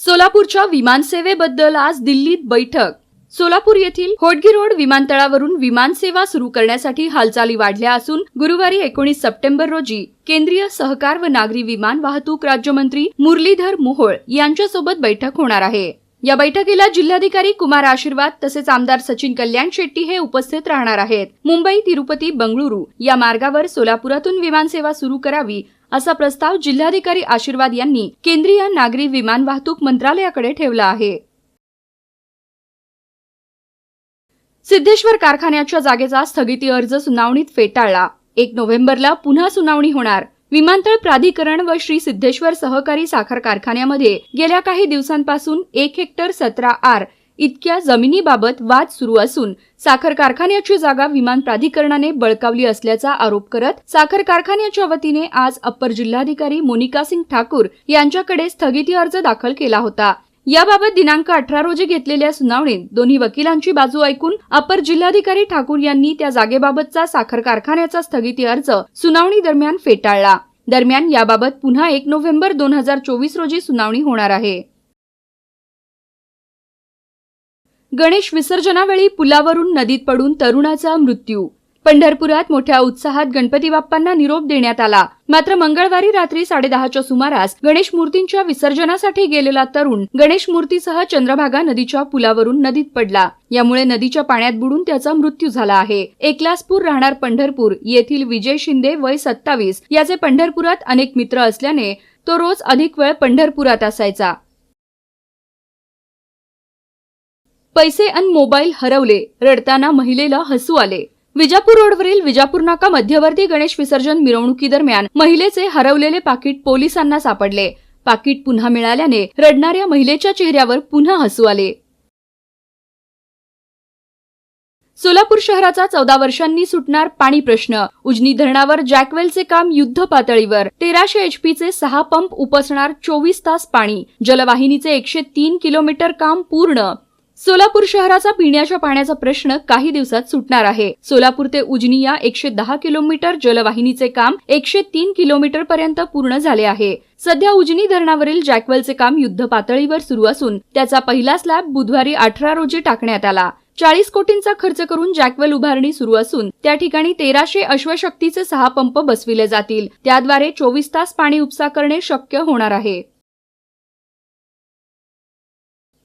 सोलापूरच्या विमानसेवेबद्दल आज दिल्लीत बैठक. सोलापूर येथील होटगी रोड विमानतळावरून विमानसेवा सुरू करण्यासाठी हालचाली वाढल्या असून गुरुवारी एकोणीस सप्टेंबर रोजी केंद्रीय सहकार व नागरी विमान वाहतूक राज्यमंत्री मुरलीधर मोहोळ यांच्यासोबत बैठक होणार आहे. या बैठकीला जिल्हाधिकारी कुमार आशीर्वाद तसेच आमदार सचिन कल्याण शेट्टी हे उपस्थित राहणार आहेत. मुंबई तिरुपती बंगळुरू या मार्गावर सोलापुरातून विमानसेवा सुरू करावी असा प्रस्ताव जिल्हाधिकारी आशीर्वाद यांनी केंद्रीय नागरी विमान वाहतूक मंत्रालयाकडे ठेवला आहे. सिद्धेश्वर कारखान्याच्या जागेचा स्थगिती अर्ज सुनावणीत फेटाळला. एक नोव्हेंबरला पुन्हा सुनावणी होणार. विमानतळ प्राधिकरण व श्री सिद्धेश्वर सहकारी साखर कारखान्यामध्ये गेल्या काही दिवसांपासून एक हेक्टर सतरा आर इतक्या जमिनीबाबत वाद सुरू असून साखर कारखान्याची जागा विमान प्राधिकरणाने बळकावली असल्याचा आरोप करत साखर कारखान्याच्या वतीने आज अप्पर जिल्हाधिकारी मोनिका सिंग ठाकूर यांच्याकडे स्थगिती अर्ज दाखल केला होता. याबाबत दिनांक अठरा रोजी घेतलेल्या सुनावणीत दोन्ही वकिलांची बाजू ऐकून अपर जिल्हाधिकारी ठाकूर यांनी त्या जागेबाबतचा साखर कारखान्याचा स्थगिती अर्ज सुनावणी दरम्यान फेटाळला. दरम्यान याबाबत पुन्हा एक नोव्हेंबर दोन हजार चोवीस रोजी सुनावणी होणार आहे. गणेश विसर्जनावेळी पुलावरून नदीत पडून तरुणाचा मृत्यू. पंढरपुरात मोठ्या उत्साहात गणपती बाप्पांना निरोप देण्यात आला. मात्र मंगळवारी रात्री साडेदहाच्या सुमारास गणेश मूर्तींच्या विसर्जनासाठी गेलेला तरुण गणेश मूर्तीसह चंद्रभागा नदीच्या पुलावरून नदीत पडला. यामुळे नदीच्या पाण्यात बुडून त्याचा मृत्यू झाला आहे. एकलासपूर राहणार पंढरपूर येथील विजय शिंदे वय सत्तावीस याचे पंढरपुरात अनेक मित्र असल्याने तो रोज अधिक वेळ पंढरपुरात असायचा. पैसे अन मोबाईल हरवले रडताना महिलेला हसू आले. विजापूर रोडवरील विजापूर नाका मध्यवर्ती गणेश विसर्जन मिरवणुकीदरम्यान महिलेचे हरवलेले पाकिट पोलिसांना सापडले. पाकिट पुन्हा मिळाल्याने रडणाऱ्या महिलेच्या चेहऱ्यावर पुन्हा हसू आले. सोलापूर शहराचा चौदा वर्षांनी सुटणार पाणी प्रश्न. उजनी धरणावर जॅकवेलचे काम युद्ध पातळीवर. तेराशे एचपीचे सहा पंप उपसणार चोवीस तास पाणी. जलवाहिनीचे एकशे तीन किलोमीटर काम पूर्ण. सोलापूर शहराचा पिण्याच्या पाण्याचा प्रश्न काही दिवसात सुटणार आहे. सोलापूर ते उजनी या एकशे दहा किलोमीटर जलवाहिनीचे काम एकशे तीन किलोमीटर पर्यंत पूर्ण झाले आहे. सध्या उजनी धरणावरील जॅकवेलचे काम युद्ध पातळीवर सुरू असून त्याचा पहिला स्लॅब बुधवारी अठरा रोजी टाकण्यात आला. चाळीस कोटींचा खर्च करून जॅकवेल उभारणी सुरू असून त्या ठिकाणी तेराशे अश्वशक्तीचे सहा पंप बसविले जातील. त्याद्वारे चोवीस तास पाणी उपसा करणे शक्य होणार आहे.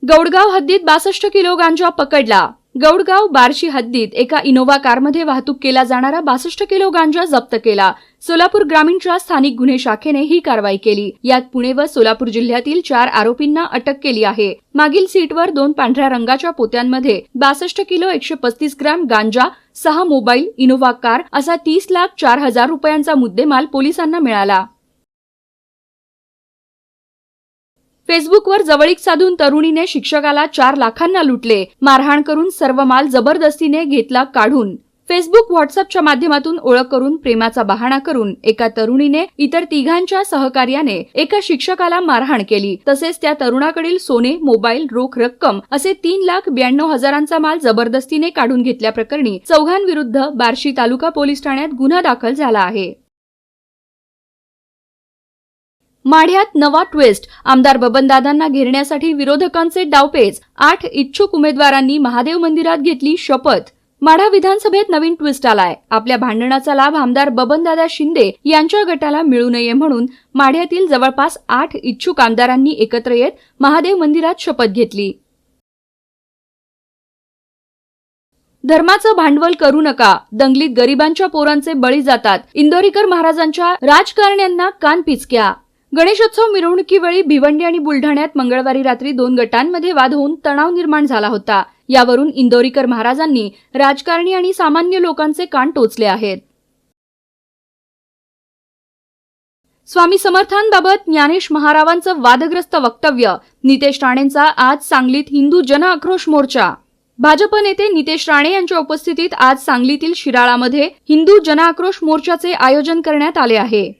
गौडगाव हद्दीत बासष्ट किलो गांजा पकडला. गौडगाव बार्शी हद्दीत एका इनोव्हा कारमध्ये वाहतूक केला जाणारा बासष्ट किलो गांजा जप्त केला. सोलापूर ग्रामीणच्या स्थानिक गुन्हे शाखेने ही कारवाई केली. यात पुणे व सोलापूर जिल्ह्यातील चार आरोपींना अटक केली आहे. मागील सीटवर दोन पांढऱ्या रंगाच्या पोत्यांमध्ये बासष्ट किलो एकशे पस्तीस ग्रॅम गांजा सहा मोबाईल इनोव्हा कार असा तीस लाख चार हजार रुपयांचा मुद्देमाल पोलिसांना मिळाला. फेसबुकवर जवळीक साधून तरुणीने शिक्षकाला चार लाखांना लुटले. मारहाण करून सर्व माल जबरदस्तीने घेतला काढून. फेसबुक व्हॉट्सअपच्या माध्यमातून ओळख करून प्रेमाचा बहाणा करून एका तरुणीने इतर तिघांच्या सहकार्याने एका शिक्षकाला मारहाण केली. तसेच त्या तरुणाकडील सोने मोबाईल रोख रक्कम असे तीन लाख ब्याण्णव हजारांचा माल जबरदस्तीने काढून घेतल्याप्रकरणी चौघांविरुद्ध बार्शी तालुका पोलीस ठाण्यात गुन्हा दाखल झाला आहे. माढ्यात नवा ट्विस्ट आमदार बबनदादांना घेरण्यासाठी विरोधकांचे डावपेच. आठ इच्छुक उमेदवारांनी महादेव मंदिरात घेतली शपथ. माढा विधानसभेत नवीन ट्विस्ट आलाय. आपल्या भांडणाचा लाभ आमदार बबनदादा शिंदे यांच्या गटाला मिळू नये म्हणून माढ्यातील जवळपास आठ इच्छुक आमदारांनी एकत्र येत महादेव मंदिरात शपथ घेतली. धर्माचं भांडवल करू नका. दंगलीत गरिबांच्या पोरांचे बळी जातात. इंदोरीकर महाराजांच्या राजकारण्यांना कान पिचक्या. गणेशोत्सव मिरवणुकीवेळी भिवंडी आणि बुलढाण्यात मंगळवारी रात्री दोन गटांमध्ये वाद होऊन तणाव निर्माण झाला होता. यावरून इंदोरीकर महाराजांनी राजकारणी आणि सामान्य लोकांचे कान टोचले आहेत. स्वामी समर्थांबाबत ज्ञानेश महारावांचं वादग्रस्त वक्तव्य नितेश राणेंचा आज सांगलीत हिंदू जन आक्रोश मोर्चा. भाजप नेते नितेश राणे यांच्या उपस्थितीत आज सांगलीतील शिराळामध्ये हिंदू जन आक्रोश मोर्चाचे आयोजन करण्यात आले आहे.